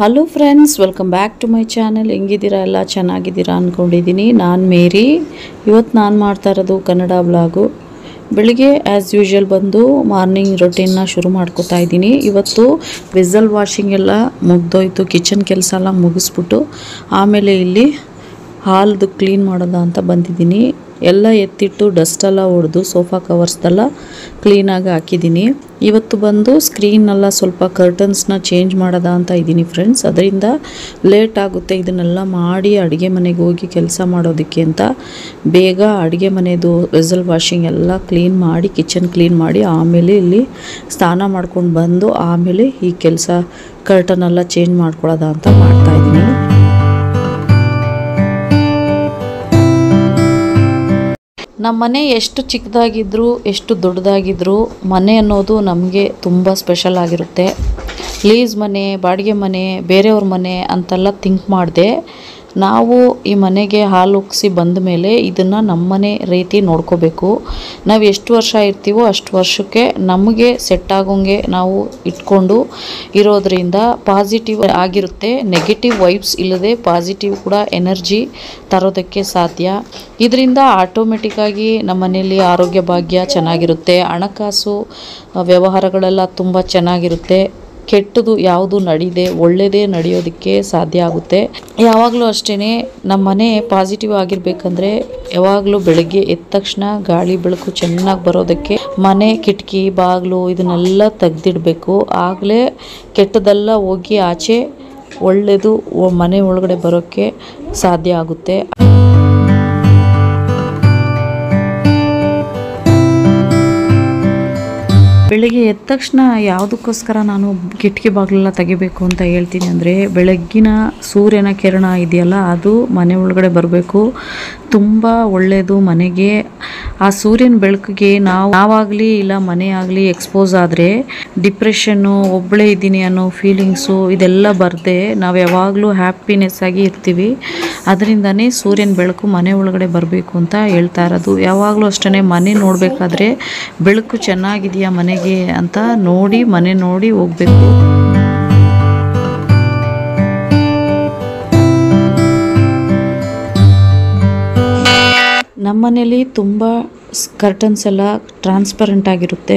Hello friends welcome back to my channel ಹೆಂಗಿದ್ದೀರಾ? ಎಲ್ಲ ಚೆನ್ನಾಗಿದ್ದೀರಾ ಅಂದ್ಕೊಂಡಿದ್ದೀನಿ ನಾನು ಮೇರಿ. ಇವತ್ತು ನಾನು ಮಾಡ್ತಾ ಇರೋದು ಕನ್ನಡ ಬ್ಲಾಗು ಬೆಳಿಗ್ಗೆ ಆ್ಯಸ್ ಯೂಶ್ವಲ್ ಬಂದು ಮಾರ್ನಿಂಗ್ ರೊಟೀನ್ನ ಶುರು ಮಾಡ್ಕೋತಾ ಇದ್ದೀನಿ. ಇವತ್ತು ವಿಸಲ್ ವಾಷಿಂಗ್ ಎಲ್ಲ ಮುಗ್ದೋಯ್ತು. ಕಿಚನ್ ಕೆಲಸ ಎಲ್ಲ ಮುಗಿಸ್ಬಿಟ್ಟು ಆಮೇಲೆ ಇಲ್ಲಿ ಹಾಲ್ದು ಕ್ಲೀನ್ ಮಾಡೋದ ಅಂತ ಬಂದಿದ್ದೀನಿ. ಎಲ್ಲ ಎತ್ತಿಟ್ಟು ಡಸ್ಟೆಲ್ಲ ಹೊಡೆದು ಸೋಫಾ ಕವರ್ಸ್ದೆಲ್ಲ ಕ್ಲೀನಾಗಿ ಹಾಕಿದ್ದೀನಿ. ಇವತ್ತು ಬಂದು ಸ್ಕ್ರೀನೆಲ್ಲ ಸ್ವಲ್ಪ ಕರ್ಟನ್ಸ್ನ ಚೇಂಜ್ ಮಾಡೋದ ಅಂತ ಇದ್ದೀನಿ ಫ್ರೆಂಡ್ಸ್ ಅದರಿಂದ ಲೇಟ್ ಆಗುತ್ತೆ. ಇದನ್ನೆಲ್ಲ ಮಾಡಿ ಅಡುಗೆ ಮನೆಗೆ ಹೋಗಿ ಕೆಲಸ ಮಾಡೋದಕ್ಕೆ ಅಂತ ಬೇಗ ಅಡುಗೆ ಮನೆದು ವೆಸಲ್ ವಾಷಿಂಗ್ ಎಲ್ಲ ಕ್ಲೀನ್ ಮಾಡಿ ಕಿಚನ್ ಕ್ಲೀನ್ ಮಾಡಿ ಆಮೇಲೆ ಇಲ್ಲಿ ಸ್ನಾನ ಮಾಡ್ಕೊಂಡು ಬಂದು ಆಮೇಲೆ ಈ ಕೆಲಸ ಕರ್ಟನ್ ಎಲ್ಲ ಚೇಂಜ್ ಮಾಡ್ಕೊಳ್ಳೋದ ಅಂತ ಮಾಡ್ತಾ ನಮ್ಮ ಮನೆ ಎಷ್ಟು ಚಿಕ್ಕದಾಗಿದ್ರೂ, ಎಷ್ಟು ದೊಡ್ಡದಾಗಿದ್ರೂ ಮನೆ ಅನ್ನೋದು ನಮಗೆ ತುಂಬ ಸ್ಪೆಷಲ್ ಆಗಿರುತ್ತೆ. ಲೀಸ್ ಮನೆ, ಬಾಡಿಗೆ ಮನೆ, ಬೇರೆಯವ್ರ ಮನೆ ಅಂತೆಲ್ಲ ಥಿಂಕ್ ಮಾಡಿದೆ. ನಾವು ಈ ಮನೆಗೆ ಹಾಲು ಒಗ್ಸಿ ಬಂದ ಮೇಲೆ ಇದನ್ನು ನಮ್ಮನೆ ರೀತಿ ನೋಡ್ಕೋಬೇಕು. ನಾವು ಎಷ್ಟು ವರ್ಷ ಇರ್ತೀವೋ ಅಷ್ಟು ವರ್ಷಕ್ಕೆ ನಮಗೆ ಸೆಟ್ ಆಗೋಂಗೆ ನಾವು ಇಟ್ಕೊಂಡು ಇರೋದ್ರಿಂದ ಪಾಸಿಟಿವ್ ಆಗಿರುತ್ತೆ. ನೆಗೆಟಿವ್ ವೈಬ್ಸ್ ಇಲ್ಲದೆ ಪಾಸಿಟಿವ್ ಕೂಡ ಎನರ್ಜಿ ತರೋದಕ್ಕೆ ಸಾಧ್ಯ. ಇದರಿಂದ ಆಟೋಮೆಟಿಕ್ಕಾಗಿ ನಮ್ಮ ಮನೆಯಲ್ಲಿ ಆರೋಗ್ಯ ಭಾಗ್ಯ ಚೆನ್ನಾಗಿರುತ್ತೆ. ಹಣಕಾಸು ವ್ಯವಹಾರಗಳೆಲ್ಲ ತುಂಬ ಚೆನ್ನಾಗಿರುತ್ತೆ. ಕೆಟ್ಟದು ಯಾವುದು ನಡೀದೆ ಒಳ್ಳೆಯದೇ ನಡೆಯೋದಕ್ಕೆ ಸಾಧ್ಯ ಆಗುತ್ತೆ. ಯಾವಾಗಲೂ ಅಷ್ಟೇ ನಮ್ಮ ಮನೆ ಪಾಸಿಟಿವ್ ಆಗಿರ್ಬೇಕಂದ್ರೆ ಯಾವಾಗಲೂ ಬೆಳಗ್ಗೆ ಎದ್ದ ತಕ್ಷಣ ಗಾಳಿ ಬೆಳಕು ಚೆನ್ನಾಗಿ ಬರೋದಕ್ಕೆ ಮನೆ ಕಿಟಕಿ, ಬಾಗಿಲು ಇದನ್ನೆಲ್ಲ ತೆಗೆದಿಡಬೇಕು. ಆಗಲೇ ಕೆಟ್ಟದೆಲ್ಲ ಹೋಗಿ ಆಚೆ ಒಳ್ಳೆಯದು ಮನೆ ಒಳಗಡೆ ಬರೋಕ್ಕೆ ಸಾಧ್ಯ ಆಗುತ್ತೆ. ಬೆಳಿಗ್ಗೆ ಎದ್ದ ತಕ್ಷಣ ಯಾವುದಕ್ಕೋಸ್ಕರ ನಾನು ಕಿಟಕಿ ಬಾಗಿಲೆಲ್ಲ ತೆಗಿಬೇಕು ಅಂತ ಹೇಳ್ತೀನಿ ಅಂದರೆ ಬೆಳಗ್ಗಿನ ಸೂರ್ಯನ ಕಿರಣ ಇದೆಯಲ್ಲ, ಅದು ಮನೆ ಒಳಗಡೆ ಬರಬೇಕು. ತುಂಬ ಒಳ್ಳೆಯದು ಮನೆಗೆ. ಆ ಸೂರ್ಯನ ಬೆಳಕಿಗೆ ನಾವು ನಾವಾಗಲಿ ಇಲ್ಲ ಮನೆ ಆಗಲಿ ಎಕ್ಸ್ಪೋಸ್ ಆದರೆ ಡಿಪ್ರೆಷನ್ನು ಒಬ್ಬಳೇ ಇದ್ದೀನಿ ಅನ್ನೋ ಫೀಲಿಂಗ್ಸು ಇದೆಲ್ಲ ಬರದೆ ನಾವು ಯಾವಾಗಲೂ ಹ್ಯಾಪಿನೆಸ್ ಆಗಿ ಇರ್ತೀವಿ. ಅದರಿಂದನೇ ಸೂರ್ಯನ ಬೆಳಕು ಮನೆ ಒಳಗಡೆ ಬರಬೇಕು ಅಂತ ಹೇಳ್ತಾ ಇರೋದು. ಯಾವಾಗಲೂ ಅಷ್ಟೇ ಮನೆ ನೋಡಬೇಕಾದ್ರೆ ಬೆಳಕು ಚೆನ್ನಾಗಿದೆಯಾ ಮನೆಗೆ ಅಂತ ನೋಡಿ ಮನೆ ನೋಡಿ ಹೋಗ್ಬೇಕು. ನಮ್ಮನೇಲಿ ತುಂಬ ಕರ್ಟನ್ಸ್ ಎಲ್ಲ ಟ್ರಾನ್ಸ್ಪರೆಂಟ್ ಆಗಿರುತ್ತೆ.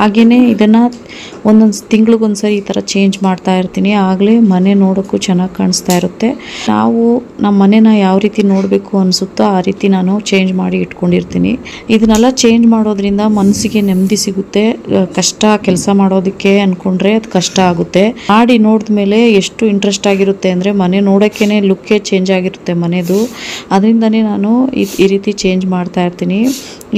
ಹಾಗೆಯೇ ಇದನ್ನು ಒಂದೊಂದು ತಿಂಗಳಿಗೊಂದ್ಸರಿ ಈ ಥರ ಚೇಂಜ್ ಮಾಡ್ತಾ ಇರ್ತೀನಿ. ಆಗಲೇ ಮನೆ ನೋಡೋಕ್ಕೂ ಚೆನ್ನಾಗಿ ಕಾಣಿಸ್ತಾ ಇರುತ್ತೆ. ನಾವು ನಮ್ಮ ಮನೆನ ಯಾವ ರೀತಿ ನೋಡಬೇಕು ಅನಿಸುತ್ತೋ ಆ ರೀತಿ ನಾನು ಚೇಂಜ್ ಮಾಡಿ ಇಟ್ಕೊಂಡಿರ್ತೀನಿ. ಇದನ್ನೆಲ್ಲ ಚೇಂಜ್ ಮಾಡೋದ್ರಿಂದ ಮನಸ್ಸಿಗೆ ನೆಮ್ಮದಿ ಸಿಗುತ್ತೆ. ಕಷ್ಟ ಕೆಲಸ ಮಾಡೋದಕ್ಕೆ ಅಂದ್ಕೊಂಡ್ರೆ ಅದು ಕಷ್ಟ ಆಗುತ್ತೆ. ಮಾಡಿ ನೋಡಿದ್ಮೇಲೆ ಎಷ್ಟು ಇಂಟ್ರೆಸ್ಟ್ ಆಗಿರುತ್ತೆ ಅಂದರೆ ಮನೆ ನೋಡೋಕ್ಕೇ ಲುಕ್ಕೇ ಚೇಂಜ್ ಆಗಿರುತ್ತೆ ಮನೆದು. ಅದರಿಂದನೇ ನಾನು ಈ ರೀತಿ ಚೇಂಜ್ ಮಾಡ್ತಾ ಇರ್ತೀನಿ.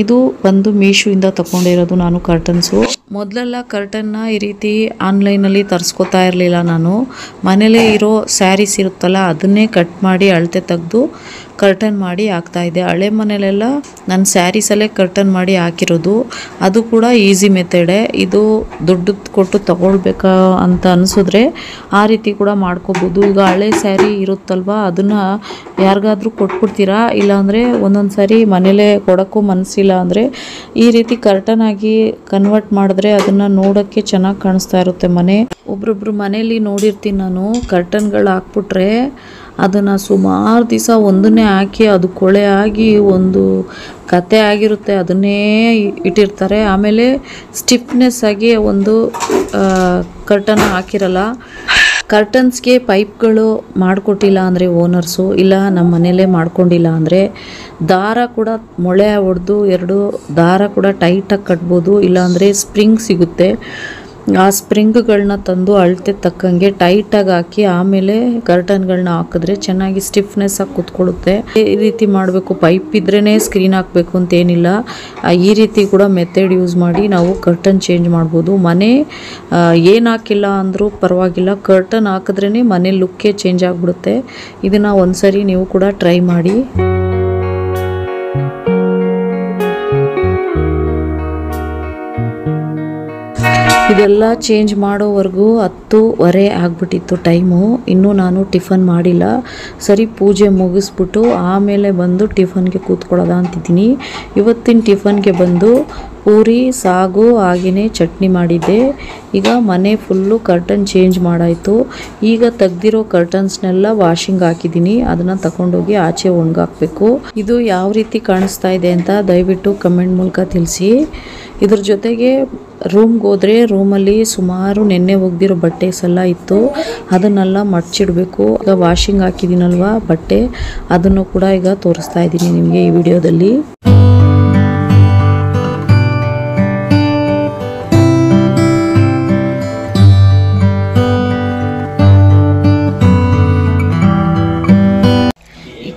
ಇದು ಬಂದು ಮೀಶೋಯಿಂದ ತಗೊಂಡಿರೋದು ನಾನು ಕರ್ಟನ್ಸು ಮೊದಲೆಲ್ಲ ಕರ್ಟನ್ನ ಈ ರೀತಿ ಆನ್ಲೈನಲ್ಲಿ ತರಿಸ್ಕೊತಾ ಇರಲಿಲ್ಲ ನಾನು. ಮನೇಲೇ ಇರೋ ಸ್ಯಾರೀಸ್ ಇರುತ್ತಲ್ಲ, ಅದನ್ನೇ ಕಟ್ ಮಾಡಿ ಅಳತೆ ತೆಗೆದು ಕರ್ಟನ್ ಮಾಡಿ ಹಾಕ್ತಾ ಇದ್ದೆ. ಹಳೆ ಮನೇಲೆಲ್ಲ ನನ್ನ ಸ್ಯಾರೀಸಲ್ಲೇ ಕರ್ಟನ್ ಮಾಡಿ ಹಾಕಿರೋದು. ಅದು ಕೂಡ ಈಸಿ ಮೆಥಡೆ ಇದು ದುಡ್ಡು ಕೊಟ್ಟು ತಗೊಳ್ಬೇಕಾ ಅಂತ ಅನಿಸಿದ್ರೆ ಆ ರೀತಿ ಕೂಡ ಮಾಡ್ಕೋಬೋದು. ಈಗ ಹಳೆ ಸ್ಯಾರಿ ಇರುತ್ತಲ್ವ, ಅದನ್ನು ಯಾರಿಗಾದರೂ ಕೊಟ್ಬಿಡ್ತೀರಾ? ಇಲ್ಲಾಂದರೆ ಒಂದೊಂದು ಸಾರಿ ಮನೇಲೇ ಕೊಡೋಕ್ಕೂ ಮನಸ್ಸಿಲ್ಲ ಅಂದರೆ ಈ ರೀತಿ ಕರ್ಟನ್ ಆಗಿ ಕನ್ವರ್ಟ್ ಮಾಡಿದ್ರೆ ಅದನ್ನು ನೋಡೋಕ್ಕೆ ಚೆನ್ನಾಗಿ ಕಾಣಿಸ್ತಾ ಇರುತ್ತೆ ಮನೆ. ಒಬ್ರೊಬ್ರು ಮನೇಲಿ ನೋಡಿರ್ತೀನಿ ನಾನು ಕರ್ಟನ್ಗಳು ಹಾಕ್ಬಿಟ್ರೆ ಅದನ್ನು ಸುಮಾರು ದಿವಸ ಒಂದನ್ನೇ ಹಾಕಿ, ಅದು ಕೊಳೆ ಆಗಿ ಒಂದು ಕತೆ ಆಗಿರುತ್ತೆ, ಅದನ್ನೇ ಇಟ್ಟಿರ್ತಾರೆ. ಆಮೇಲೆ ಸ್ಟಿಫ್ನೆಸ್ ಆಗಿ ಒಂದು ಕರ್ಟನ್ ಹಾಕಿರಲ್ಲ. ಕರ್ಟನ್ಸ್ಗೆ ಪೈಪ್ಗಳು ಮಾಡಿಕೊಟ್ಟಿಲ್ಲ ಅಂದರೆ ಓನರ್ಸು ಇಲ್ಲ ನಮ್ಮ ಮನೇಲೇ ಮಾಡ್ಕೊಂಡಿಲ್ಲ ಅಂದರೆ ದಾರ ಕೂಡ ಮೊಳೆ ಹೊಡೆದು ಎರಡು ದಾರ ಕೂಡ ಟೈಟಾಗಿ ಕಟ್ಬೋದು ಇಲ್ಲಾಂದರೆ ಸ್ಪ್ರಿಂಗ್ ಸಿಗುತ್ತೆ. ಆ ಸ್ಪ್ರಿಂಗ್ಗಳನ್ನ ತಂದು ಅಳತೆ ತಕ್ಕಂಗೆ ಟೈಟಾಗಿ ಹಾಕಿ ಆಮೇಲೆ ಕರ್ಟನ್ಗಳನ್ನ ಹಾಕಿದ್ರೆ ಚೆನ್ನಾಗಿ ಸ್ಟಿಫ್ನೆಸ್ ಆಗಿ ಕುತ್ಕೊಳ್ಳುತ್ತೆ. ಈ ರೀತಿ ಮಾಡಬೇಕು. ಪೈಪ್ ಇದ್ರೇ ಸ್ಕ್ರೀನ್ ಹಾಕಬೇಕು ಅಂತ ಏನಿಲ್ಲ ಈ ರೀತಿ ಕೂಡ ಮೆಥಡ್ ಯೂಸ್ ಮಾಡಿ ನಾವು ಕರ್ಟನ್ ಚೇಂಜ್ ಮಾಡ್ಬೋದು. ಮನೆ ಏನು ಹಾಕಿಲ್ಲ ಅಂದರೂ ಪರವಾಗಿಲ್ಲ. ಕರ್ಟನ್ ಹಾಕಿದ್ರೇ ಮನೆ ಲುಕ್ಕೇ ಚೇಂಜ್ ಆಗಿಬಿಡುತ್ತೆ. ಇದನ್ನು ಒಂದ್ಸರಿ ನೀವು ಕೂಡ ಟ್ರೈ ಮಾಡಿ. ಇದೆಲ್ಲ ಚೇಂಜ್ ಮಾಡೋವರೆಗೂ ಹತ್ತುವರೆ ಆಗ್ಬಿಟ್ಟಿತ್ತು ಟೈಮು ಇನ್ನೂ ನಾನು ಟಿಫನ್ ಮಾಡಿಲ್ಲ. ಸರಿ, ಪೂಜೆ ಮುಗಿಸ್ಬಿಟ್ಟು ಆಮೇಲೆ ಬಂದು ಟಿಫನ್ಗೆ ಕೂತ್ಕೊಳ್ಳೋದ ಅಂತಿದ್ದೀನಿ. ಇವತ್ತಿನ ಟಿಫನ್ಗೆ ಬಂದು ಪೂರಿ, ಸಾಗು ಹಾಗೆಯೇ ಚಟ್ನಿ ಮಾಡಿದ್ದೆ. ಈಗ ಮನೆ ಫುಲ್ಲು ಕರ್ಟನ್ ಚೇಂಜ್ ಮಾಡಾಯಿತು. ಈಗ ತೆಗ್ದಿರೋ ಕರ್ಟನ್ಸ್ನೆಲ್ಲ ವಾಷಿಂಗ್ ಹಾಕಿದ್ದೀನಿ ಅದನ್ನು ತಗೊಂಡೋಗಿ ಆಚೆ ಒಣಗಾಕ್ಬೇಕು. ಇದು ಯಾವ ರೀತಿ ಕಾಣಿಸ್ತಾ ಇದೆ ಅಂತ ದಯವಿಟ್ಟು ಕಮೆಂಟ್ ಮೂಲಕ ತಿಳಿಸಿ. ಇದ್ರ ಜೊತೆಗೆ ರೂಮ್ಗೆ ಹೋದರೆ ರೂಮಲ್ಲಿ ಸುಮಾರು ನೆನ್ನೆ ಒಗ್ದಿರೋ ಬಟ್ಟೆಸ್ ಎಲ್ಲ ಇತ್ತು. ಅದನ್ನೆಲ್ಲ ಮಡ್ಚಿಡಬೇಕು. ಈಗ ವಾಷಿಂಗ್ ಹಾಕಿದ್ದೀನಲ್ವ ಬಟ್ಟೆ? ಅದನ್ನು ಕೂಡ ಈಗ ತೋರಿಸ್ತಾ ಇದ್ದೀನಿ ನಿಮಗೆ ಈ ವಿಡಿಯೋದಲ್ಲಿ.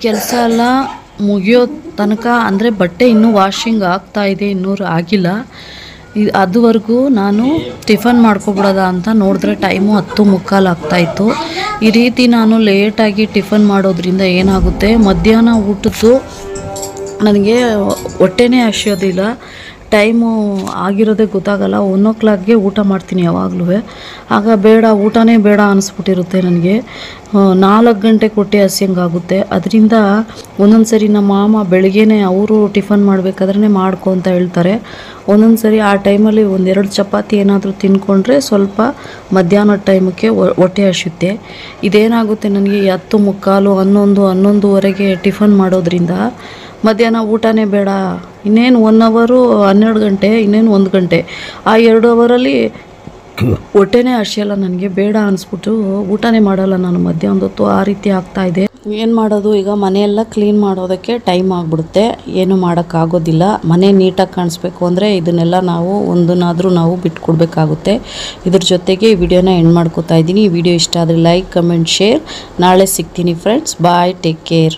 ಕೆಲಸ ಎಲ್ಲ ಮುಗಿಯೋ ತನಕ, ಅಂದರೆ ಬಟ್ಟೆ ಇನ್ನೂ ವಾಷಿಂಗ್ ಆಗ್ತಾ ಇದೆ, ಇನ್ನೂ ಆಗಿಲ್ಲ. ಅದುವರೆಗೂ ನಾನು ಟಿಫನ್ ಮಾಡ್ಕೊಬಿಡೋದ ಅಂತ ನೋಡಿದ್ರೆ ಟೈಮು ಹತ್ತು ಮುಕ್ಕಾಲು ಆಗ್ತಾಯಿತ್ತು ಈ ರೀತಿ ನಾನು ಲೇಟಾಗಿ ಟಿಫನ್ ಮಾಡೋದ್ರಿಂದ ಏನಾಗುತ್ತೆ? ಮಧ್ಯಾಹ್ನ ಊಟದ್ದು ನನಗೆ ಹೊಟ್ಟೆನೇ ಹಸಿಯೋದಿಲ್ಲ. ಟೈಮು ಆಗಿರೋದೇ ಗೊತ್ತಾಗಲ್ಲ ಒನ್ ಓ ಕ್ಲಾಕ್ಗೆ ಊಟ ಮಾಡ್ತೀನಿ ಯಾವಾಗಲೂ. ಆಗ ಬೇಡ, ಊಟನೇ ಬೇಡ ಅನಿಸ್ಬಿಟ್ಟಿರುತ್ತೆ ನನಗೆ. ನಾಲ್ಕು ಗಂಟೆ ಕೊಟ್ಟೆ ಹಸಿಯಂಗಾಗುತ್ತೆ. ಅದರಿಂದ ಒಂದೊಂದು ಸರಿ ನಮ್ಮ ಮಾಮ ಬೆಳಗ್ಗೆನೇ ಅವರು ಟಿಫನ್ ಮಾಡಬೇಕಾದ್ರೆ ಮಾಡ್ಕೊ ಅಂತ ಹೇಳ್ತಾರೆ. ಒಂದೊಂದು ಸರಿ ಆ ಟೈಮಲ್ಲಿ ಒಂದೆರಡು ಚಪಾತಿ ಏನಾದರೂ ತಿನ್ಕೊಂಡ್ರೆ ಸ್ವಲ್ಪ ಮಧ್ಯಾಹ್ನದ ಟೈಮಕ್ಕೆ ಹೊಟ್ಟೆ ಹಸಿಯುತ್ತೆ ಇದೇನಾಗುತ್ತೆ ನನಗೆ ಹತ್ತು ಮುಕ್ಕಾಲು, ಹನ್ನೊಂದು, ಹನ್ನೊಂದುವರೆಗೆ ಟಿಫನ್ ಮಾಡೋದ್ರಿಂದ? ಮಧ್ಯಾಹ್ನ ಊಟನೇ ಬೇಡ. ಇನ್ನೇನು ಒನ್ ಅವರು ಹನ್ನೆರಡು ಗಂಟೆ, ಇನ್ನೇನು ಒಂದು ಗಂಟೆ. ಆ ಎರಡು ಅವರಲ್ಲಿ ಹೊಟ್ಟೆನೇ ಹಸಿಯಲ್ಲ ನನಗೆ. ಬೇಡ ಅನಿಸ್ಬಿಟ್ಟು ಊಟನೇ ಮಾಡಲ್ಲ ನಾನು ಮಧ್ಯಾಹ್ನದ ಹೊತ್ತು. ಆ ರೀತಿ ಆಗ್ತಾ ಇದೆ. ಏನು ಮಾಡೋದು? ಈಗ ಮನೆಯೆಲ್ಲ ಕ್ಲೀನ್ ಮಾಡೋದಕ್ಕೆ ಟೈಮ್ ಆಗಿಬಿಡುತ್ತೆ. ಏನು ಮಾಡೋಕ್ಕಾಗೋದಿಲ್ಲ. ಮನೆ ನೀಟಾಗಿ ಕಾಣಿಸ್ಬೇಕು ಅಂದರೆ ಇದನ್ನೆಲ್ಲ ನಾವು ಒಂದನ್ನಾದರೂ ನಾವು ಬಿಟ್ಕೊಡ್ಬೇಕಾಗುತ್ತೆ. ಇದ್ರ ಜೊತೆಗೆ ಈ ವಿಡಿಯೋನ ಎಂಡ್ ಮಾಡ್ಕೋತಾ ಇದ್ದೀನಿ. ಈ ವಿಡಿಯೋ ಇಷ್ಟ ಆದರೆ ಲೈಕ್ ಕಮೆಂಟ್ ಶೇರ್ ನಾಳೆ ಸಿಗ್ತೀನಿ ಫ್ರೆಂಡ್ಸ್ ಬಾಯ್ ಟೇಕ್ ಕೇರ್